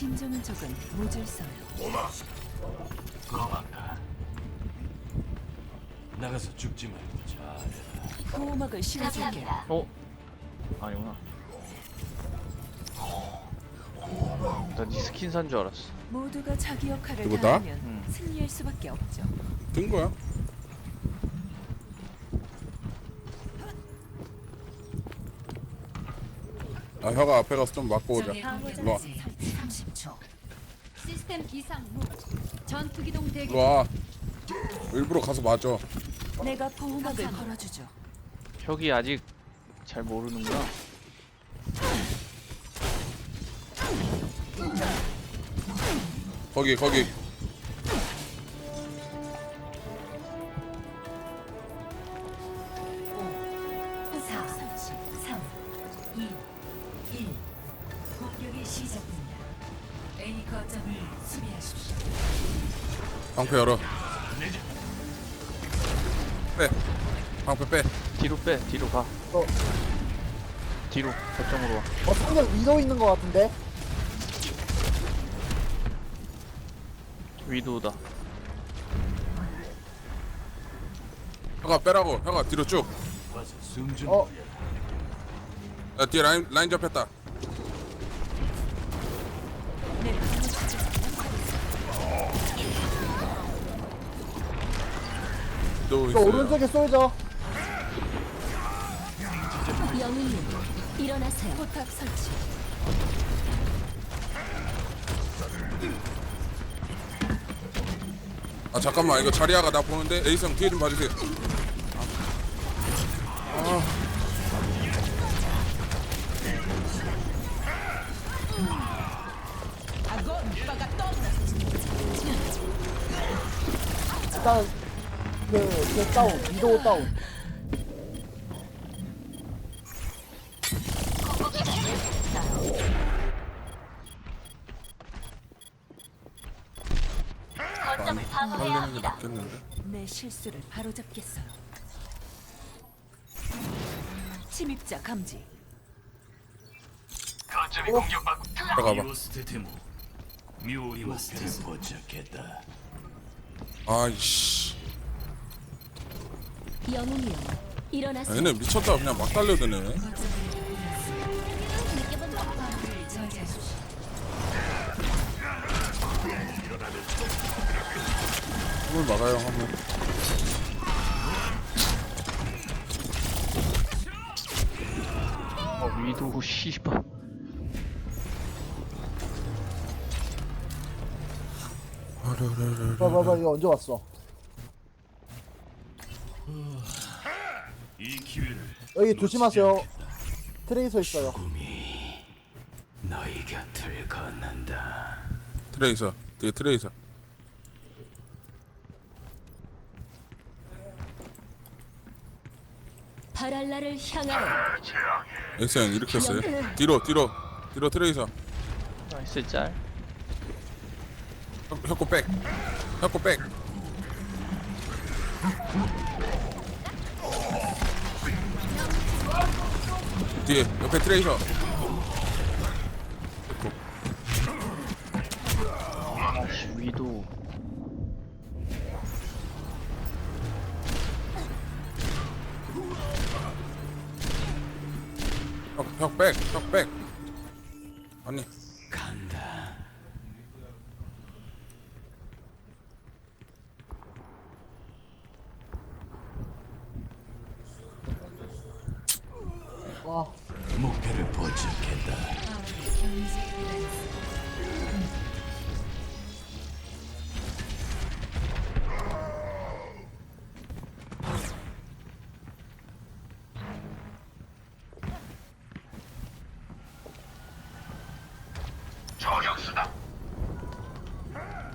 진정한 적은 모질서요. 고맙다. 나가서 죽지 말고 잘해라. 보호막을 씌워줄게요. 어? 아니구나. 나네 스킨 산 줄 알았어. 모두가 자기 역할을 누구다? 다하면 음. 승리할 수밖에 없죠. 뜬 거야? 아 혀가 앞에 가서 좀 맞고 오자 일로 와 30초. 시스템 기상 무 전투기동 대기 일로 와 일부러 가서 맞아 내가 보호막을 걸어주죠. 혁이 아직 잘 모르는구나. 거기 거기 4, 3, 2, 1. 공격이 시작됩니다. A 거점을 수비하십시오. 방패 열어 빼 방패 빼 뒤로 빼, 뒤로 가. 어. 뒤로, 거점으로 와. 어, 상대 위도 있는 것 같은데? 위도우다. 혀가 빼라고 혀가 뒤로 쭉야 숨좀 어. 뒤에 라인 라인 잡혔다 또또 있어요 오른쪽에 쏠져. 영웅님 일어나세요. 포탑 설치. 아 잠깐만 이거 자리아가 나 보는데 에이성 뒤에 좀 봐주세요 일단, 그, 그 다운, 위도 다운. 살리는 게 낫겠는데 내 실수를 바로잡겠어요. 침입자 감지. 거점이 공격받고 들어가봐 포착했다. 아이씨 영웅이요 일어나세요. 얘네 미쳤다 그냥 막 달려드네 이걸 막아요 하면 어, 위도우 씨발. 봐, 봐, 봐, 이거 언제 왔어? 이 기회를 여기 조심하세요. 트레이서 있어요. 너희 곁을 건넌다. 트레이서 뒤에 트레이서 바랄라를 향하여 엑스형 일으켰어요 뒤로 뒤로 뒤로 트레이서 나이스 짤. 혀- 혀코 백 혀코 백 뒤에 옆에 트레이서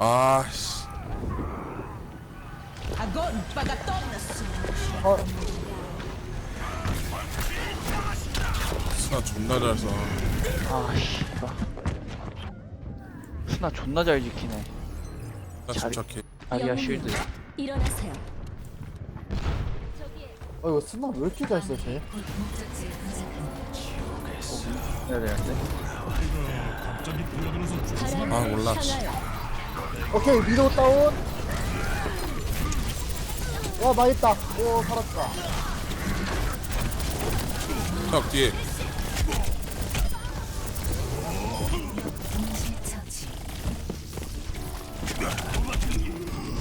아씨 어, 스나 존나 잘 써. 아, 씨발. 스나 존나 잘 지키네. 나 잘- 침착해. 아리아 쉴드. 일어나세요. 어, 이거 스나 왜 이렇게 잘 써, 쟤? 목적지에 도착한 해야 되는데. 바랄라를 아, 몰라. 향하여 오케이 위도 다운. 와 망했다. 오 살았다. 형 뒤에.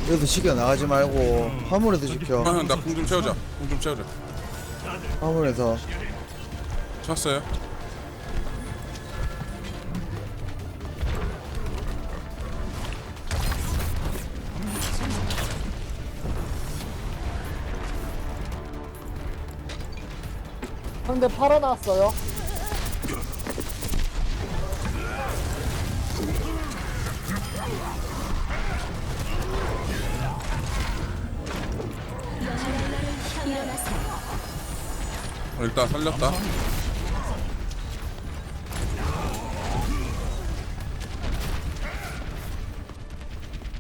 여기서 시켜 나가지 말고. 화물에서 시켜. 형나 공좀 채우자. 공좀 채우자. 화물에서. 쳤어요 상대 팔아 나왔어요. 일어나세요. 어, 일단 살렸다.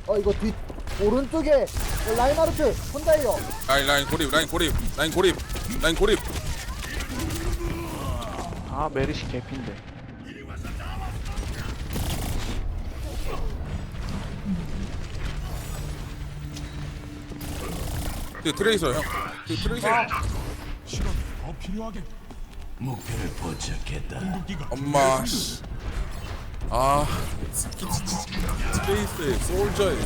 어 이거 뒤 오른쪽에 라인하르트 혼자예요. 라인 라인 고립 라인 고립 라인 고립 라인 고립 아 메르시 개핀데. 뒤에 트레이서 형 뒤에 트레이서 목표를 포착했다. 엄마 씨. 아 스키 트레이스의 솔저에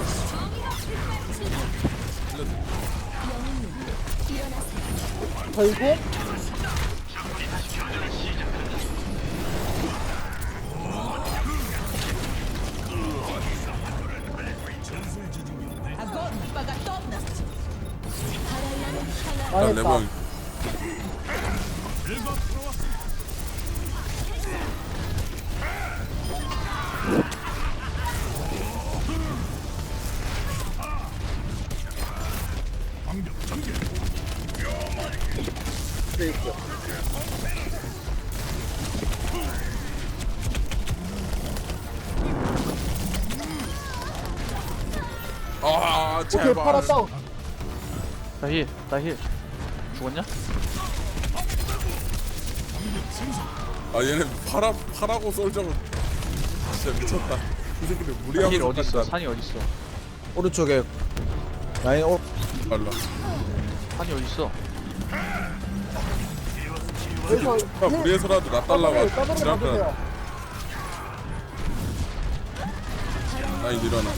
결국 일단 망했다. 레몬 아 오케이 팔아 제발 다운 나 힐, 나 힐. 죽었냐? 아 얘네 파라 파라고 솔저고 진짜 미쳤다 이 새끼들 나 무리하고 힐? 간다. 산이 어디 있어? 오른쪽에 라인 오 빨라 산이? 여기서 아, 무리해서라도 나 달라고 지랄하다 만드세요 라인 일어나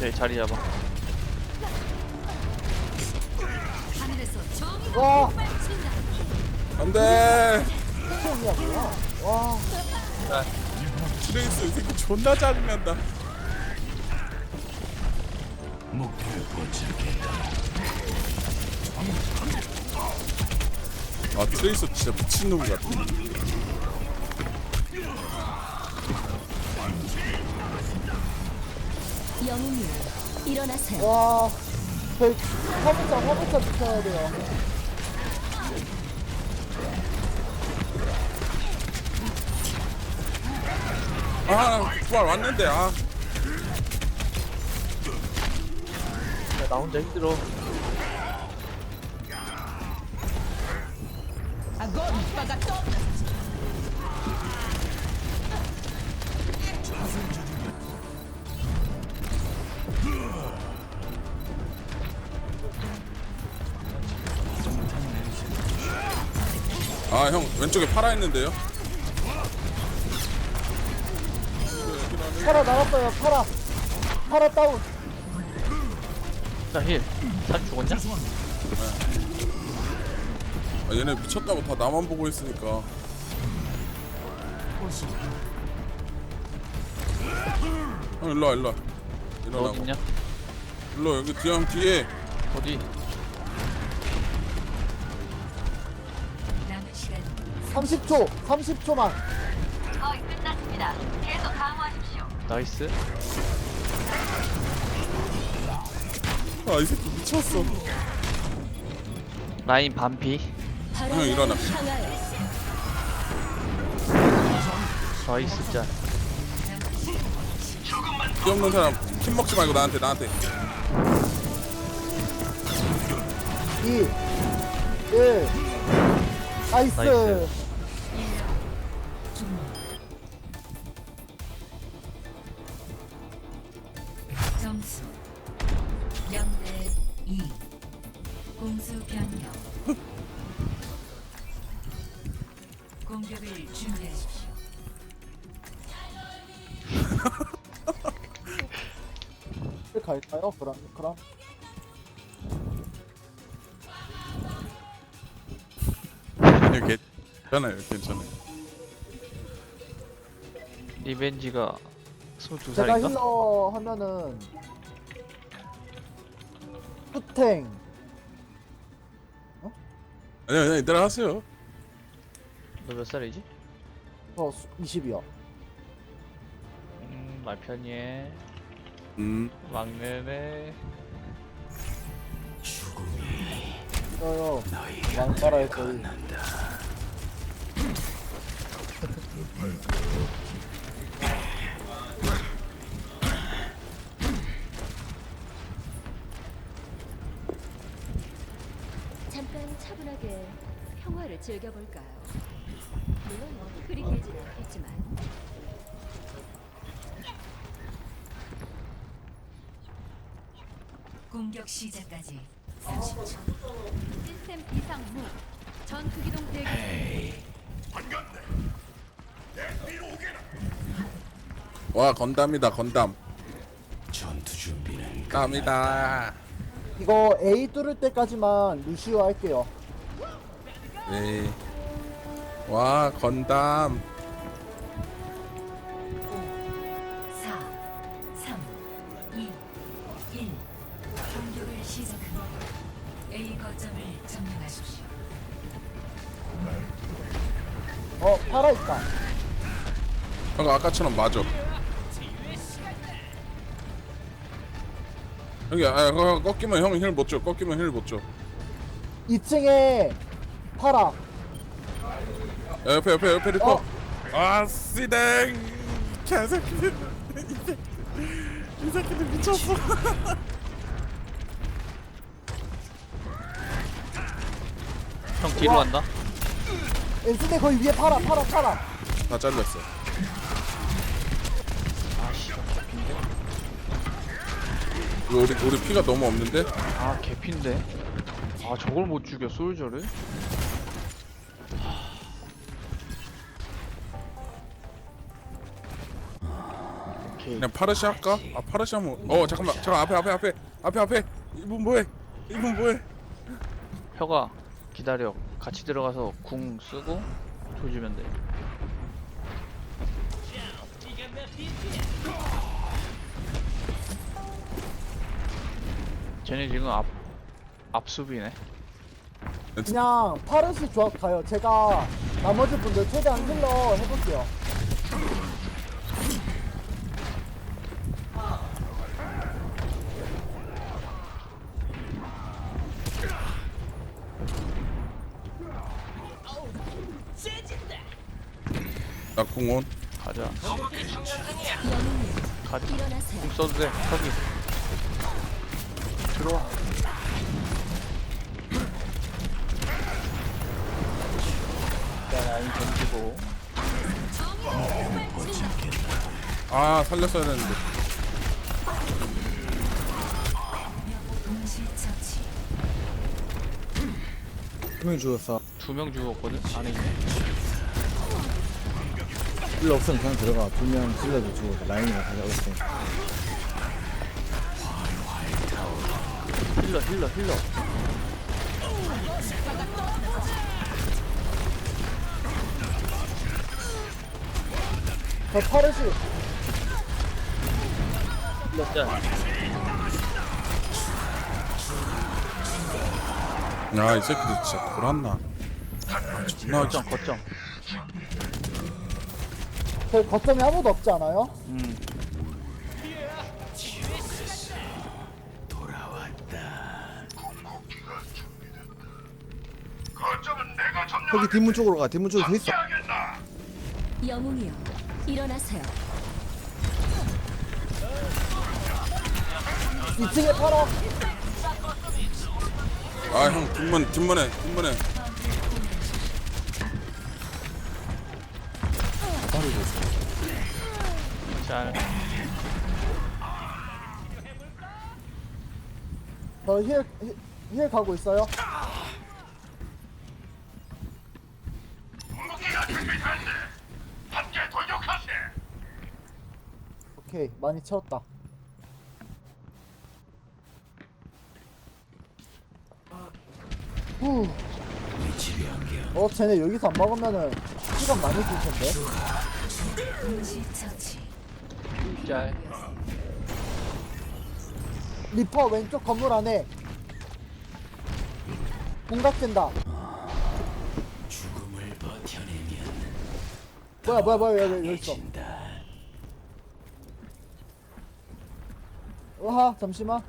네 자리 잡아. 맺힌다. 안돼 와 트레이스 이 새끼 존나 짜증난다. 아 트레이서 진짜 미친놈 같아 영웅님 일어나세요. 와, 저희 화물차 화물차 붙여야 돼요. 아 부활 왔는데 아 야, 나 혼자 힘들어. 왼쪽에 파라 있는데요? 팔아 나갔어요. 팔아. 팔아 다운. 나 힐. 산 죽었냐? 아, 얘네 미쳤다고 다 나만 보고 있으니까 형 일로와 일로와 너 일어나고 어딨냐? 일로 여기 뒤에 형 뒤에 어디? 30초. 30초만. 거의 끝났습니다. 계속 강화하십시오. 나이스. 아 이 새끼 미쳤어 라인 반피. 형, 일어나. 나이스 짠. 피 없는 사람 킴 먹지 말고 나한테 나한테 2, 예. 나이스. 나이스. 갈까요? 그럼 그럼. 네, 괜찮아요 괜찮아요 리벤지가 제가 22살인가? 힐러 하면은 투탱 아니 아니 이따라 하세요 너몇 살이지? 저 20이요. 음, 말편이에 음 막내네 저요. 왕따라에서 이- 잠깐 차분하게 평화를 즐겨볼까요? 물론 뭐 그리 길지는 않겠지만 공격 시작까지 30초. 시스템 이상 무. 전투 기동 대기 와 건담이다 건담. 전투 준비는 감이다. 이거 A 뚫을 때까지만 루시오 할게요. 네 와 건담 어 팔아 있다. 형 아까처럼 맞아 형이 아 꺾이면 형 힐 못 줘 꺾이면 힐 못 줘 2층에 팔아. 야, 옆에 옆에 옆에 리퍼 어. 아 씨댕 개새끼들 이 새끼 이 새끼들 미쳤어 형 뒤로 와. 간다 엔스데 거의 위에 팔아 팔아 팔아. 다 잘렸어. 아씨 개핀데 이거 우리 우리 피가 너무 없는데? 아 개핀데? 아 저걸 못 죽여 솔저를? 오케이. 그냥 파르시 할까? 아 파르시 하면 어 잠깐만. 잠깐 앞에 앞에 앞에. 앞에 앞에. 이분 뭐해? 이분 뭐해? 혀가 기다려 같이 들어가서 궁 쓰고 조지면 돼 쟤네 지금 앞 앞수비네 그냥 파르시 조합 가요. 제가 나머지 분들 최대한 힐러 해볼게요. 나 궁원. 가자. 가자. 궁 써도 돼. 저기. 들어와. 자 라인 던지고. 아 살렸어야 되는데. 분명히 죽었어. 두 명 죽었거든? 안에 있네 힐러 없으면 그냥 들어가. 분명 힐러도 죽었어 라인이가 가져가고 있어 힐러 힐러 힐러. 저 파르시. 힐러 야이 새끼들 진짜 돌았나? 아, 존나 거점 거점 저희 거점에 아무도 없지 않아요? 음 여기 뒷문 쪽으로 가 뒷문 돼 있어 영웅이여 일어나세요 2층에 팔아. 아형 뒷문 뒷문에 뒷문에 잘 저힐 힐 가고 있어요. 오케이 많이 채웠다. 후. 어 쟤네 여기서 안 먹으면은 시간 많이 들 텐데. 동시 처치. 짤. 리퍼 왼쪽 건물 안에 공각 된다. 죽음을 버텨내면 뭐야 뭐야 뭐야 여기, 여기 있어. 진다. 으하 잠시만.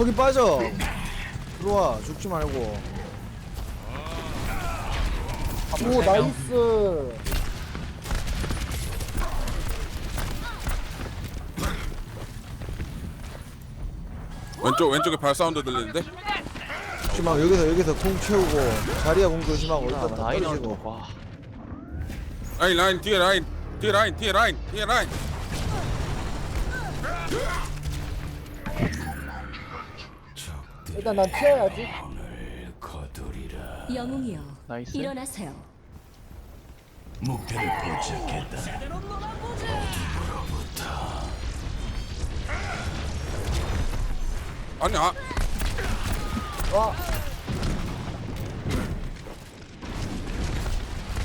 거기 빠져. 들어와 죽지 말고. 오 나이스. 왼쪽 왼쪽에 발 사운드 들리는데? 말고 여기서 여기서 공 채우고 자리야 공 조심하고 아, 일단 다 떨어지고. 또 와. 라인 라인 뒤에 라인. 뒤에 라인 뒤에 라인 뒤에 라인 일단 난 튀어야지. 영웅이여 나이스. 일어나세요. 목표를 포착했다. 아니 아 와.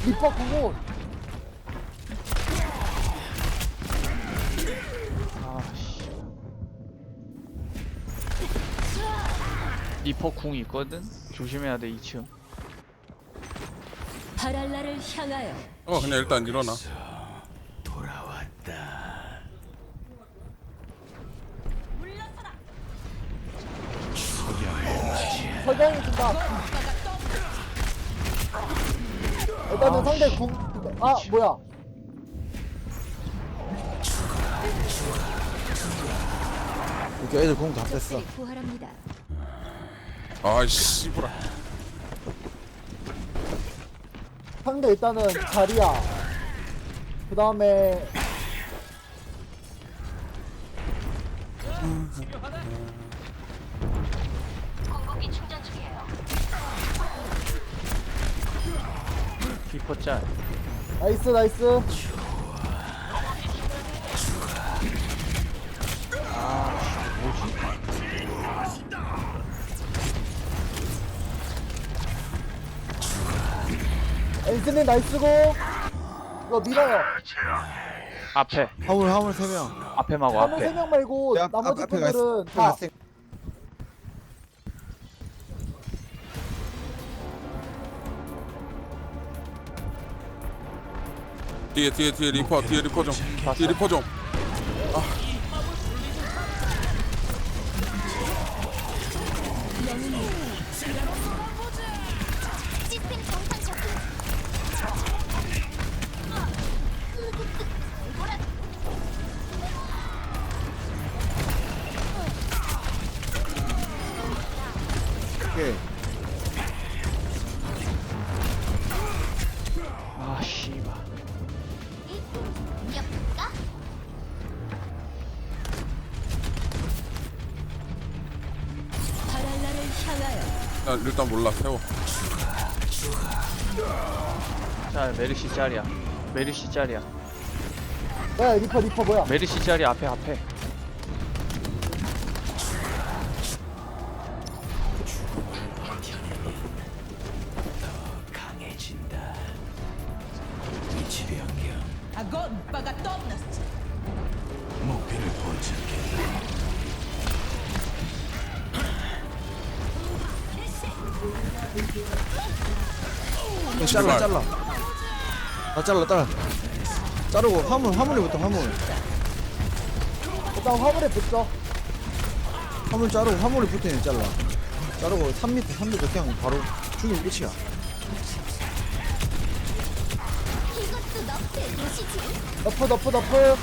리퍼 구고 리퍼 궁 있거든. 조심해야 돼 2층. 바랄라를 향하여 어 그냥 일단 일어나 돌아왔다. 석양이 준다. 일단은 상대 궁. 아 뭐야? 이렇게 애들 공 다 뺐어 적들이 부활합니다. 아이씨 브라 상대 일단은 자리야. 그 다음에 리퍼 짤. 나이스 나이스. 엔스님 나이스고. 이거 밀어요. 앞에. 화물 화물 3명. 앞에 마고 한명 앞에. 3명 말고 나머지 분들은 다 뒤에 뒤에 뒤에 리퍼 뒤에 리퍼 좀. 뒤에 리퍼 좀 난 일단 몰라 세워 짤 메르시 짤이야. 메르시 짤이야. 야 리퍼 리퍼 뭐야 메르시 짤이 앞에 앞에. 잘라 잘라. 자르고 화물 화물이부터 화물. 일단 화물에 붙죠 화물 자르고 화물이 붙어있는 잘라. 자르고 3m 3m 그냥 바로 죽이면 끝이야. 너프 너프 너프.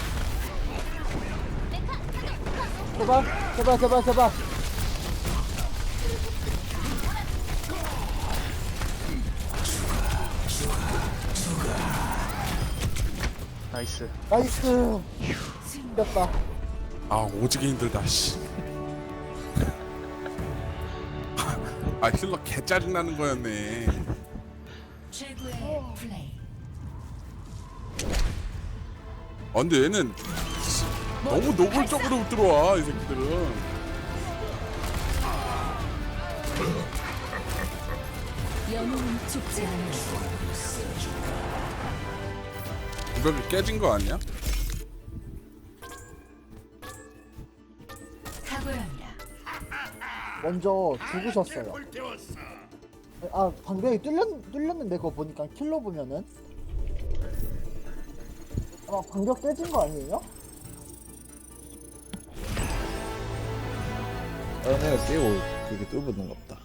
제발 제발 제발 제발 나이스 나이스 이겼다 아 오지게 힘들다 씨. 아 힐러 개 짜증 나는 거였네 최고의 플레이. 아 근데 얘는 너무 노골적으로 들어와 이 새끼들은 영웅은 죽지 않아. 이벽이 깨진 거 아니야? 먼저 죽으셨어요 아 방벽이 뚫렸, 뚫렸는데 그거 보니까 킬러 보면은 아 방벽 깨진 거 아니에요? 아 내가 깨고 그게 뚫어보는 거 없다